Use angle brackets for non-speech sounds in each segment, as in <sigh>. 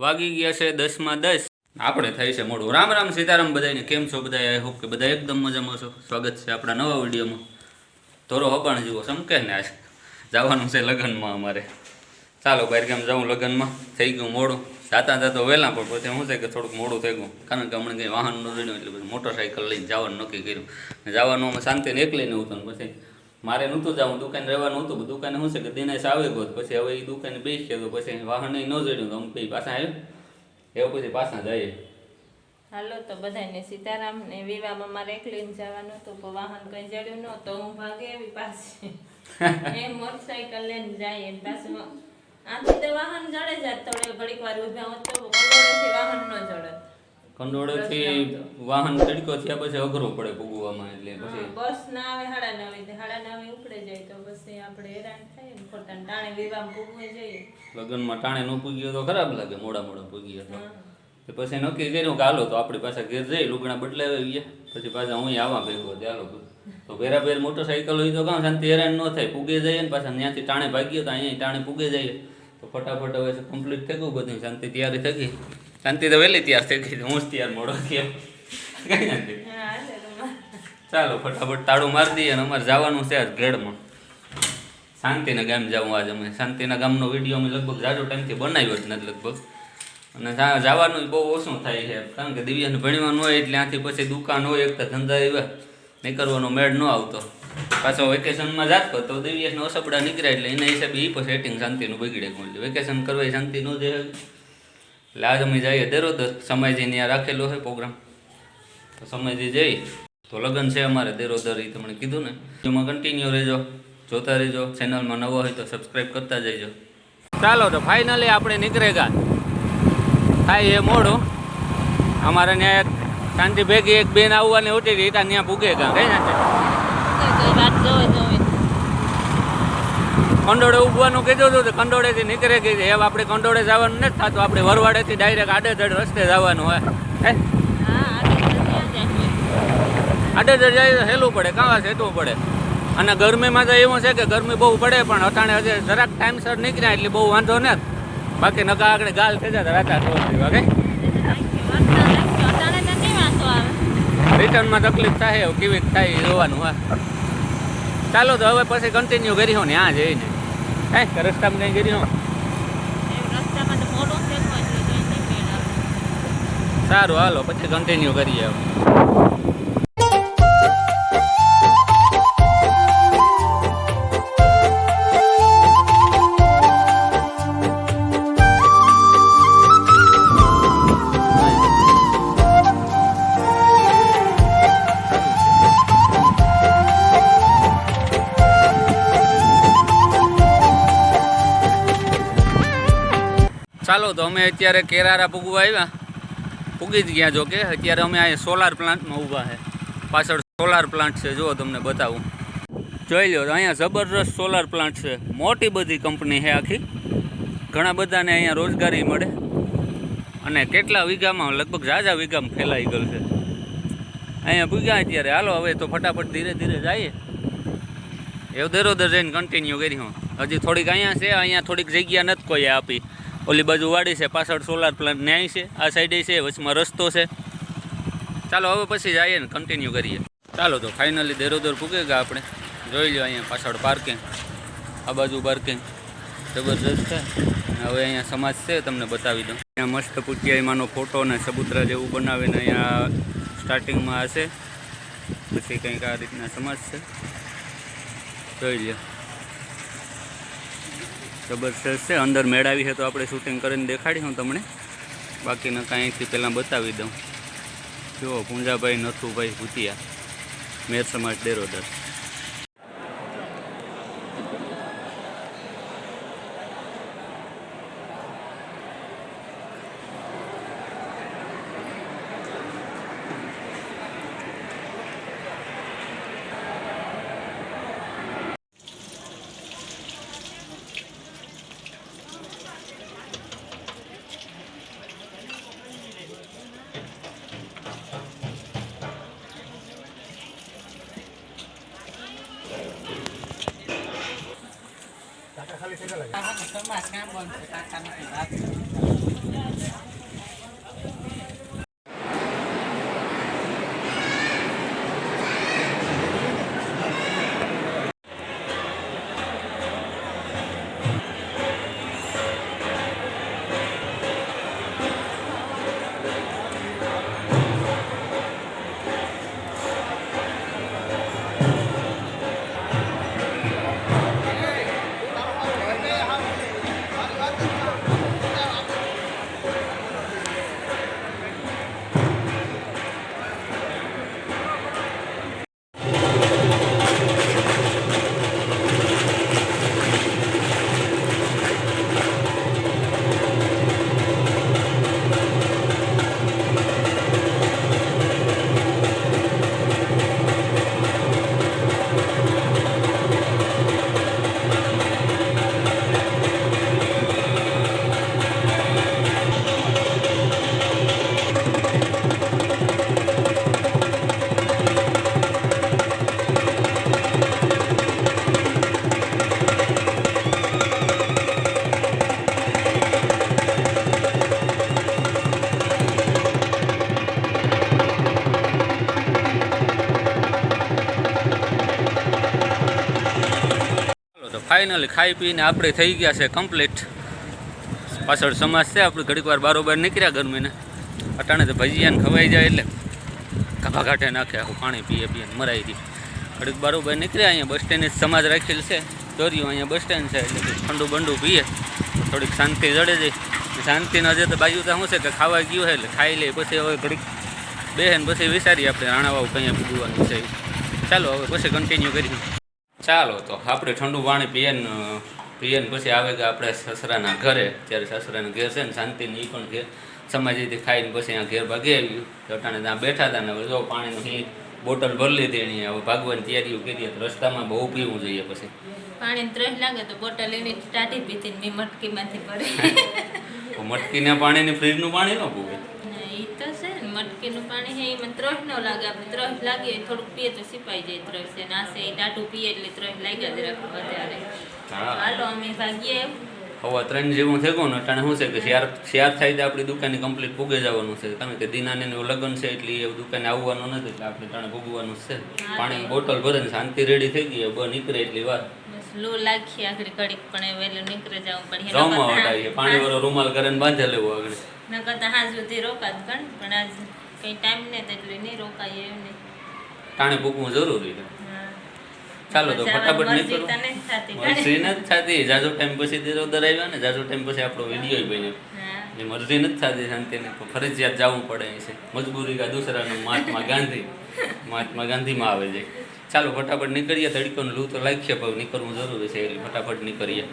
વાગી ગયા છે દસમાં દસ. આપણે થાય છે મોડું. રામ રામ સીતારામ બધાને કેમ છો બધા આઈ હોપ કે બધા એકદમ મજામાં છો. સ્વાગત છે આપણા નવા વિડીયોમાં. ધોરો હબાણ જેવો સમકે ને આજ. જવાનું છે લગ્નમાં અમારે. ચાલો બહાર કેમ જાઉં લગ્નમાં. થઈ ગયું મોડું. જાતા જાતા વહેલા પણ પછી શું છે કે થોડુંક મોડું થઈ ગયું. કારણ કે હમણાં કંઈ વાહન ન રહ્યું એટલે મોટરસાઇકલ લઈને જવાનું નક્કી કર્યું. જવાનું અમે શાંતિને એકલીને ને પછી મારે નહોતું જવું દુકાને રહેવાનું હતું દુકાને શું છે કે દિનેશ આવે ગયો પછી હવે એ દુકાને બેસી ગયો તો પછી વાહન ન જડ્યું તો હું પછી પાછા આવ્યું. એવું પછી પાછા જઈએ. હાલો તો બધાને સીતારામ ને વિવાહમાં મારે એકલીને જવાનું હતું પણ વાહન કઈ જડ્યું ન તો હું ભાગે એવી પાછી. <laughs> એ મોટરસાઇકલ લઈને જાય એમ પાછું. આથી તો વાહન જડે જાત થોડે ઘડીક વાર ઊભા હોત તો વાહન ન જડત. કંડોળેથી વાહન તડકો થયા પછી અઘરું પડે ભોગવવામાં એટલે પછી બસ ના આવે હાડા નવે હાડા નવે ઉપડે જાય તો પછી આપણે હેરાન થાય ને ખોટા ટાણે વિવાહ પૂગવે જઈએ. લગ્નમાં ટાણે ન પૂગ્યો તો ખરાબ લાગે મોડા મોડા પૂગ્યો તો. પછી નક્કી કર્યું કે હાલો તો આપણી પાસે ઘેર જઈ લુગડા બદલાવી ગયા પછી પાછા હું આવવા ભેગો ચાલો તો ભેરા ભેર મોટરસાઇકલ હોય તો કાં શાંતિ હેરાન ન થાય પૂગે જઈએ ને પાછા ત્યાંથી ટાણે ભાગીએ તો અહીંયા ટાણે પૂગે જઈએ. તો ફટાફટ હવે કમ્પ્લીટ થઈ ગયું બધું શાંતિ તૈયારી થઈ ગઈ. શાંતિ તો વહેલી તૈયાર થઈ ગઈ હું જ તૈયાર મોડો થયો. કઈ ચાલો ફટાફટ તાળું મારી દઈએ અને અમારે જવાનું છે આજ ઘેડમાં. શાંતિના ગામ જવું આજ અમે. શાંતિના ગામનો વીડિયો અમે લગભગ જાજો ટાઈમથી બનાવ્યો જ નથી લગભગ. અને જવાનું બહુ ઓછું થાય છે. કારણ કે દિવ્યાને ભણવાનું હોય એટલે ત્યાંથી પછી દુકાન હોય એક તો ધંધા એવા નીકળવાનો મેળ ન આવતો. પાછો વેકેશનમાં જાત તો દિવ્યાસને અસપડા નીકળ્યા એટલે એના હિસાબે એ પછી સેટિંગ શાંતિનું બગડે વેકેશન કરવા એ શાંતિ ન દે એટલે આજ અમે જઈએ દેરોદર સમયજી ત્યાં રાખેલો છે પ્રોગ્રામ તો સમયજી જઈ, તો લગ્ન છે અમારે દેરોદર એ તમને કીધું ને. એમાં કન્ટિન્યુ રહેજો, જોતા રહેજો. ચેનલમાં નવો હોય તો સબસ્ક્રાઈબ કરતા જઈજો. ચાલો તો ફાઇનલી આપણે નીકળેગા થાય એ મોડું અમારે ત્યાં એક શાંતિ ભેગી એક બેન આવવાની હોતી હતી ત્યાં ત્યાં ગયા કઈ ના કંડોળે ઉભવાનું કીધું હતું તો કંડોળેથી નીકળે ગઈ હવે આપણે કંડોળે જવાનું નથી થતું. આપણે વરવાડેથી ડાયરેક્ટ આડેધડ રસ્તે જવાનું હોય. હે? આડેધડ જાય હેલું પડે. કાવા સેતવું પડે. અને ગરમીમાં તો એવું છે કે ગરમી બહુ પડે પણ અટાણે હજી જરાક ટાઈમસર નીકળ્યા એટલે બહુ વાંધો ને બાકી નકા આગળ ગાલ થઈ જાય રાતા સોળ વાગે રિટર્નમાં તકલીફ થાય એવું કેવી થાય જોવાનું હોય. ચાલો તો હવે પછી કન્ટિન્યુ કરી હો ને, આ જઈને. હે રસ્તામાં કંઈ કરી સારું હાલો પછી કન્ટિન્યુ કરીએ ચાલો તો અમે અત્યારે કેરારા પૂગવા આવ્યા. પૂગી જ ગયા જો કે. અત્યારે અમે અહીંયા સોલાર પ્લાન્ટમાં ઊભા છે પાછળ સોલાર પ્લાન્ટ છે જો તમને બતાવું. જોઈ લો અહીંયા જબરદસ્ત સોલાર પ્લાન્ટ છે. મોટી બધી કંપની છે આખી. ઘણા બધાને અહીંયા રોજગારી મળે. અને કેટલા વીઘામાં? લગભગ ઝાઝા વીઘામાં ફેલાઈ ગયેલ છે. અહીંયા પૂગ્યા અત્યારે. હાલો, હવે તો ફટાફટ ધીરે ધીરે જઈએ. એવું દરોદર જઈને કન્ટિન્યુ કર્યું. હજી થોડીક અહીંયા છે, અહીંયા થોડીક જગ્યા નથી કોઈ આપી. ઓલી બાજુ વાડી છે, પાછળ સોલાર પ્લાન્ટ ન્યાય છે, આ સાઈડે છે, વચમાં રસ્તો છે. ચાલો, હવે પછી જઈએ ને કન્ટિન્યુ કરીએ. ચાલો તો ફાઇનલી દેરોદર પૂગે ગયા આપણે. જોઈ લો અહીંયા પાછળ પાર્કિંગ આ બાજુ પાર્કિંગ જબરદસ્ત છે. હવે અહીંયા સમાજ છે, તમને બતાવી દઉં. અહીંયા મસ્ત પૂજ્યાયમાંનો ફોટો ને ચબૂતરા જેવું બનાવીને અહીંયા સ્ટાર્ટિંગમાં હશે. પછી કંઈક આ રીતના સમાજ છે. જોઈ લો જબરદસ્ત છે અંદર મેળાવી છે તો આપણે શૂટિંગ કરીને દેખાડી હું તમને. બાકીના કાંઈથી પહેલાં બતાવી દઉં. જુઓ, પૂંજાભાઈ, નથુભાઈ ભૂતિયા મેર સમાજ Derodar. Kalau kita lagi. Tahan, mas ngambon. Kita akan finally ખાઈ પીને આપણે થઈ ગયા છે કમ્પ્લીટ પાછળ સમાજ છે, આપણે ઘડીક વાર બારોબાર નીકળ્યા ગરમીને. અટાણે તો ભજીયાને ખવાઈ જાય એટલે ખભા કાંઠે નાખે, આખું પાણી પીએ પીએ મરાઈ ગઈ ઘડીક બારોબાર નીકળ્યા, અહીંયા બસ સ્ટેન્ડ સમાજ રાખેલ છે. દોર્યું અહીંયા બસ સ્ટેન્ડ છે, એટલે ઠંડુ બંડુ પીએ. થોડીક શાંતિ જડે જાય ન હજે તો બાજુ તો શું છે કે ખાવા ગયું હોય એટલે ખાઈ લે, પછી હવે ઘડીક બેહે પછી વિચારીએ આપણે રાણાવાવ કંઈ પૂગવાનું છે. ચાલો હવે પછી કન્ટિન્યુ કરીએ. ચાલો તો આપણે ઠંડુ પાણી પીએ ને પીએ ને પછી આવે કે આપણે સસરાના ઘરે. ત્યારે સસરાના ઘેર છે ને શાંતિની એ પણ ઘેર. સમાજેથી ખાઈને પછી અહીંયા ઘેર ભાગી આવ્યું. તો અટાણે ત્યાં બેઠા હતા ને જો પાણીનું હી બોટલ ભરી લીધી એની હવે ભાગવાની તૈયારીઓ કરી તો રસ્તામાં બહુ પીવું જોઈએ પછી. પાણી ત્રસ લાગે તો બોટલ એની ટાટી પીતી મેં મટકીમાંથી ભરી. <laughs> મટકીના પાણીની ફ્રીજનું પાણી ન પીવે મટકીનું પાણી છે એમાં ત્રસ ન લાગે આપણે ત્રસ લાગે થોડુંક પીએ તો સિપાઈ જાય ત્રસ. છે નાસે એ ટાટું પીએ એટલે ત્રસ લાગ્યા જ રાખે વધારે. હાલો અમે ભાગીએ. હવે ત્રણ જેવું થઈ ગયું ને અટાણે શું છે કે શિયાર શિયાર થાય તો આપણી દુકાને કમ્પ્લીટ પૂગે જવાનું છે. કારણ કે દીનાને લગ્ન છે એટલે એ દુકાને આવવાનું નથી એટલે આપણે ટાણે પૂગવાનું છે. પાણી બોટલ ભરે શાંતિ રેડી થઈ ગઈ બ નીકળે એટલી બસ લો લાખી આગળ કડીક પણ એ વહેલું નીકળે જવું પડે. પાણી વાળો રૂમાલ કરીને બાંધે લેવો આગળ. ન કરતા હાજ સુધી રોકાત ગણ પણ આજ કઈ ટાઈમ ને એટલે નહીં રોકાય એમ નહીં. ટાણે ભૂકવું જરૂરી છે. ચાલો તો ફટાફટ નીકળો. મરજી નથી થતી. જાજો ટાઈમ પછી દેરોદર આવ્યા ને જાજો ટાઈમ પછી આપણો વીડિયો બન્યો. એ મરજી નથી થતી શાંતિને ફરજિયાત જવું પડે છે. મજબૂરી કા દૂસરાનું મહાત્મા ગાંધી મહાત્મા ગાંધીમાં આવે છે. ચાલો ફટાફટ નીકળીએ. તડકોને લૂ તો લાગશે પણ નીકળવું જરૂરી છે એટલે ફટાફટ નીકળીએ.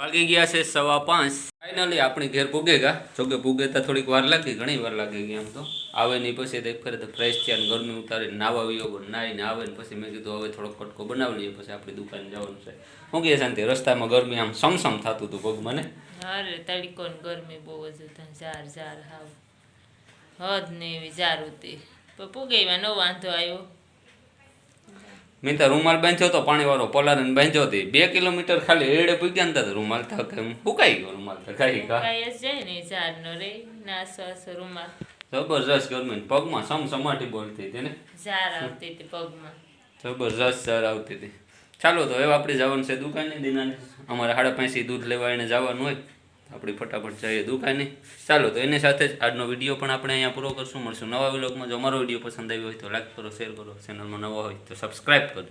વાગી ગયા છે સવા પાંચ. ફાઇનલી આપણી ઘેર પૂગે ગયા જોકે પૂગે તો થોડીક વાર લાગી, ઘણી વાર લાગી ગઈ આમ તો. આવે નહીં પછી દેખ ફરે તો ફ્રેશ થયા ને ગરમી ઉતારી નાવા વિયો નાહીને આવે ને પછી મેં કીધું હવે થોડોક કટકો બનાવી લઈએ, પછી આપણી દુકાન જવાનું છે. હું કહે, શાંતિ, રસ્તામાં ગરમી આમ સમસમ થતું હતું પગ મને. અરે તડકો ને ગરમી બહુ જ હતા ઝાર હાવ. હદ ને એવી ઝાર હતી. પણ પુગેમાં નો વાંધો આવ્યો. મેં તો રૂમાલ બાંધ્યો તો પાણીવાળો પલારીને બાંધ્યો હતી. બે કિલોમીટર ખાલી એડે પૂગ્યા ને તો રૂમાલ થાક એમ ફૂકાઈ ગયો રૂમાલ તો ને ઝાર આસો રૂમાલ. જબરજસ્ત ગરમી પગમાં સમસમાટી બોલતી હતી ને. ઝાર આવતી હતી પગમાં. જબરજસ્ત સર આવતી હતી. ચાલો તો હવે આપણે જવાનું છે દુકાને દિનાને. અમારે સાડા પાંચી દૂધ લેવા એને જવાનું હોય. આપણે ફટાફટ જઈએ દુકાને. ચાલો, તો એની સાથે જ આજનો વીડિયો પણ આપણે અહીંયા પૂરો કરશું. મળશું નવા વિલોગમાં. જો અમારો વીડિયો પસંદ આવ્યો હોય તો લાઈક કરો શેર કરો. ચેનલમાં નવા હોય તો સબસ્ક્રાઈબ કરો.